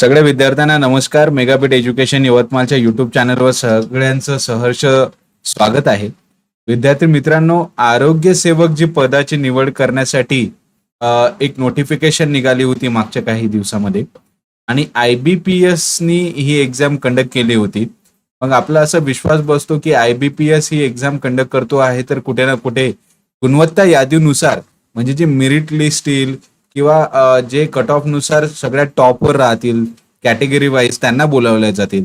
सगळ्या विद्यार्थ्यांना नमस्कार. मेगापीठ एज्युकेशन यवतमाळच्या युट्यूब चॅनलवर सगळ्यांचं सहर्ष स्वागत आहे. विद्यार्थी मित्रांनो आरोग्य सेवक जी पदाची निवड करण्यासाठी एक नोटिफिकेशन निघाली होती मागच्या काही दिवसामध्ये. आणि आय बी पी एसनी ही एक्झाम कंडक्ट केली होती. मग आपला असा विश्वास बसतो की आय बी पी एस ही एक्झाम कंडक्ट करतो आहे तर कुठे ना कुठे गुणवत्ता यादीनुसार म्हणजे जी मेरिट लिस्ट येईल किंवा जे कट ऑफनुसार नुसार टॉपवर राहतील कॅटेगरी वाईज त्यांना बोलावल्या जातील.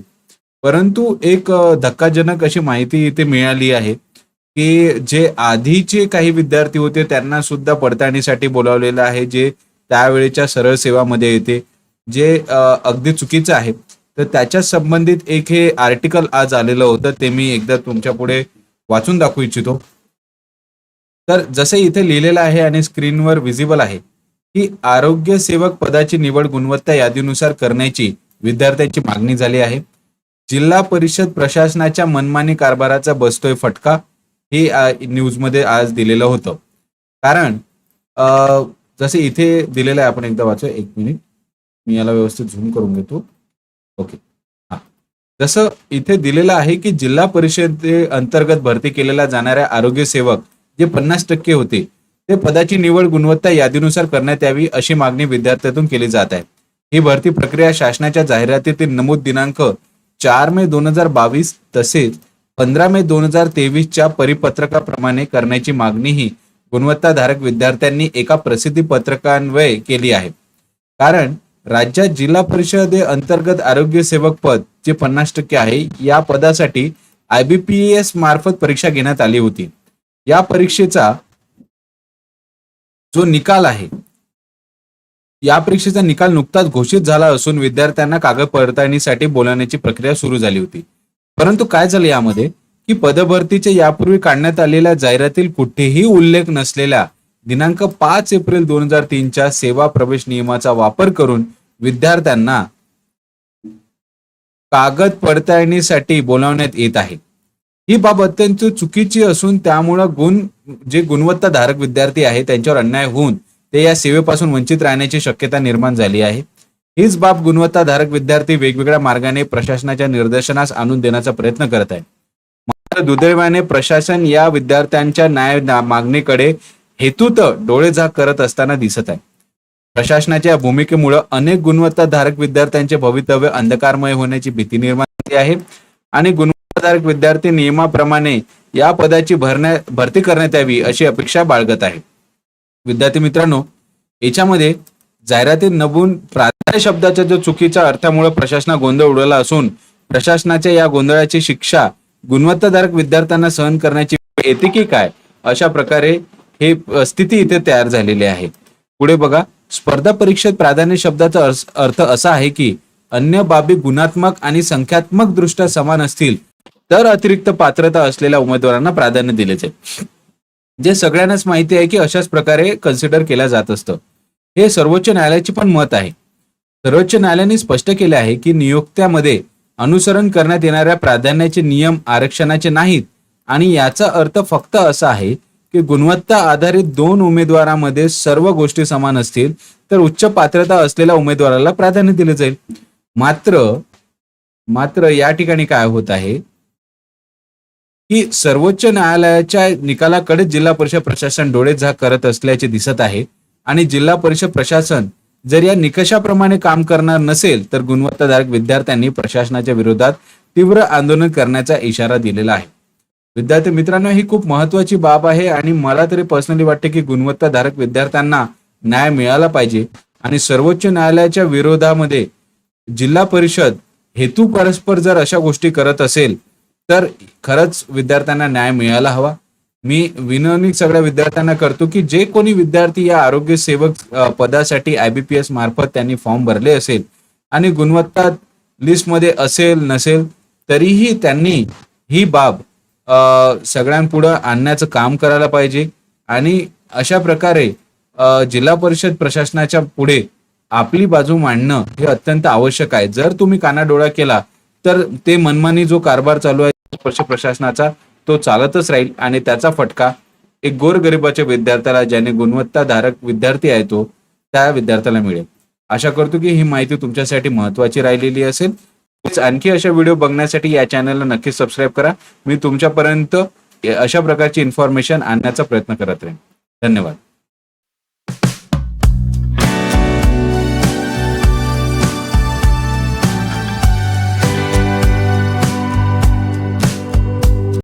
परंतु एक धक्काजनक अशी माहिती इथे मिळाली आहे की जे आधीचे काही विद्यार्थी होते त्यांना सुद्धा पडताळणीसाठी बोलावलेलं आहे जे त्यावेळेच्या सरळ सेवामध्ये येते. जे अगदी चुकीचं आहे. तर त्याच्या संबंधित एक हे आर्टिकल आज आलेलं होतं ते मी एकदा तुमच्यापुढे वाचून दाखवू इच्छितो. तर जसे इथे लिहिलेलं आहे आणि स्क्रीनवर विजिबल आहे की आरोग्य सेवक पदाची निवड गुणवत्ता यादीनुसार करण्याची विद्यार्थ्यांची मागणी झाली आहे. जिल्हा परिषद प्रशासनाच्या मनमानी कारभाराचा बसतोय फटका हे न्यूजमध्ये आज दिलेलं होतं. कारण जसे इथे दिलेलं आहे आपण एकदा वाचू एक मिनिट. मी याला व्यवस्थित झूम करून घेतो. ओके. हा. जसं इथे दिलेलं आहे की जिल्हा परिषदे अंतर्गत भरती केलेल्या जाणाऱ्या आरोग्य सेवक जे पन्नास टक्के होते ते पदाची निवड गुणवत्ता यादीनुसार करण्यात यावी अशी मागणी विद्यार्थ्यातून केली जात आहे. ही भरती प्रक्रिया शासनाच्या जाहिरातीतील नमूद दिनांक चार मे दोन हजार बावीस तसेच पंधरा मे दोन हजार तेवीसच्या परिपत्रकाप्रमाणे करण्याची मागणीही गुणवत्ताधारक विद्यार्थ्यांनी एका प्रसिद्धी पत्रकान्वये केली आहे. कारण राज्यात जिल्हा परिषदे अंतर्गत आरोग्य सेवक पद जे पन्नास टक्के आहे या पदासाठी आयबीपीएस मार्फत परीक्षा घेण्यात आली होती. या परीक्षेचा जो निकाल आहे. या परीक्षेचा निकाल नुकताच घोषित झाला असून विद्यार्थ्यांना कागद पडताळणीसाठी बोलावण्याची प्रक्रिया सुरू झाली होती. परंतु काय झालं यामध्ये? की पदभरतीचे यापूर्वी काढण्यात आलेल्या जाहिरातील कुठेही उल्लेख नसलेल्या दिनांक पाच एप्रिल दोन हजार तीनच्या सेवा प्रवेश नियमाचा वापर करून विद्यार्थ्यांना कागद पडताळणीसाठी बोलावण्यात येत आहे. ही बाब अत्यंत चुकीची असून त्यामुळं गुण जे गुणवत्ताधारक विद्यार्थी आहे त्यांच्यावर अन्याय होऊन ते या सेवेपासून वंचित राहण्याची शक्यता निर्माण झाली आहे. हीच बाब गुणवत्ताधारक विद्यार्थी वेगवेगळ्या मार्गाने प्रशासनाच्या निर्देशनास आणून देण्याचा प्रयत्न करत आहे मात्र दुर्दैवाने प्रशासन या विद्यार्थ्यांच्या न्याय मागणीकडे हेतूत डोळेझाक करत असताना दिसत आहे. प्रशासनाच्या या भूमिकेमुळे अनेक गुणवत्ताधारक विद्यार्थ्यांचे भवितव्य अंधकारमय होण्याची भीती निर्माण झाली आहे आणि गुणवत्ताधारक विद्यार्थी नियमाप्रमाणे या पदाची भरण्या भरती करण्यात यावी अशी अपेक्षा बाळगत आहे. विद्यार्थी मित्रांनो याच्यामध्ये जाहिरातीत नबून प्राधान्य शब्दाच्या जो चुकीच्या अर्थामुळे प्रशासना गोंधळ उडवला असून प्रशासनाच्या या गोंधळाची शिक्षा गुणवत्ताधारक विद्यार्थ्यांना सहन करण्याची येते की काय अशा प्रकारे हे स्थिती इथे तयार झालेली आहे. पुढे बघा स्पर्धा परीक्षेत प्राधान्य शब्दाचा अर्थ असा आहे की अन्य बाबी गुणात्मक आणि संख्यात्मक दृष्ट्या समान असतील तर अतिरिक्त पात्रता असलेल्या उमेदवारांना प्राधान्य दिले जाईल जे सगळ्यांनाच माहिती आहे की अशाच प्रकारे कन्सिडर केलं जात असतं. हे सर्वोच्च न्यायालयाचे पण मत आहे. सर्वोच्च न्यायालयाने स्पष्ट केले आहे की नियोक्त्यामध्ये अनुसरण करण्यात येणाऱ्या प्राधान्याचे नियम आरक्षणाचे नाहीत आणि याचा अर्थ फक्त असा आहे की गुणवत्ता आधारित दोन उमेदवारांमध्ये सर्व गोष्टी समान असतील तर उच्च पात्रता असलेल्या उमेदवाराला प्राधान्य दिले जाईल. मात्र मात्र या ठिकाणी काय होत आहे? की सर्वोच्च न्यायालयाच्या निकालाकडे जिल्हा परिषद प्रशासन डोळे झाक करत असल्याचे दिसत आहे. आणि जिल्हा परिषद प्रशासन जर या निकषाप्रमाणे काम करणार नसेल तर गुणवत्ताधारक विद्यार्थ्यांनी प्रशासनाच्या विरोधात तीव्र आंदोलन करण्याचा इशारा दिलेला आहे. विद्यार्थी मित्रांनो ही खूप महत्वाची बाब आहे आणि मला तरी पर्सनली वाटते की गुणवत्ताधारक विद्यार्थ्यांना न्याय मिळाला पाहिजे. आणि सर्वोच्च न्यायालयाच्या विरोधामध्ये जिल्हा परिषद हेतू परस्पर जर अशा गोष्टी करत असेल तर खरंच विद्यार्थ्यांना न्याय मिळायला हवा. मी विनवणी सगळ्या विद्यार्थ्यांना करतो की जे कोणी विद्यार्थी या आरोग्य सेवक पदासाठी आयबीपीएस मार्फत त्यांनी फॉर्म भरले असेल आणि गुणवत्ता लिस्टमध्ये असेल नसेल तरीही त्यांनी ही बाब सगळ्यांपुढं आणण्याचं काम करायला पाहिजे. आणि अशा प्रकारे जिल्हा परिषद प्रशासनाच्या पुढे आपली बाजू मांडणं हे अत्यंत आवश्यक आहे. जर तुम्ही कानाडोळा केला तर ते मनमानी जो कारभार चालू आहे स्पर्श प्रशासनाचा तो चालतच राहील आणि त्याचा फटका एक गोरगरिबाच्या विद्यार्थ्याला ज्याने गुणवत्ताधारक विद्यार्थी आहे तो त्या विद्यार्थ्याला मिळेल. आशा करतो की ही माहिती तुमच्यासाठी महत्वाची राहिलेली असेल. आणखी अशा व्हिडिओ बघण्यासाठी या चॅनलला नक्की सबस्क्राईब करा. मी तुमच्यापर्यंत अशा प्रकारची इन्फॉर्मेशन आणण्याचा प्रयत्न करत राहीन. धन्यवाद.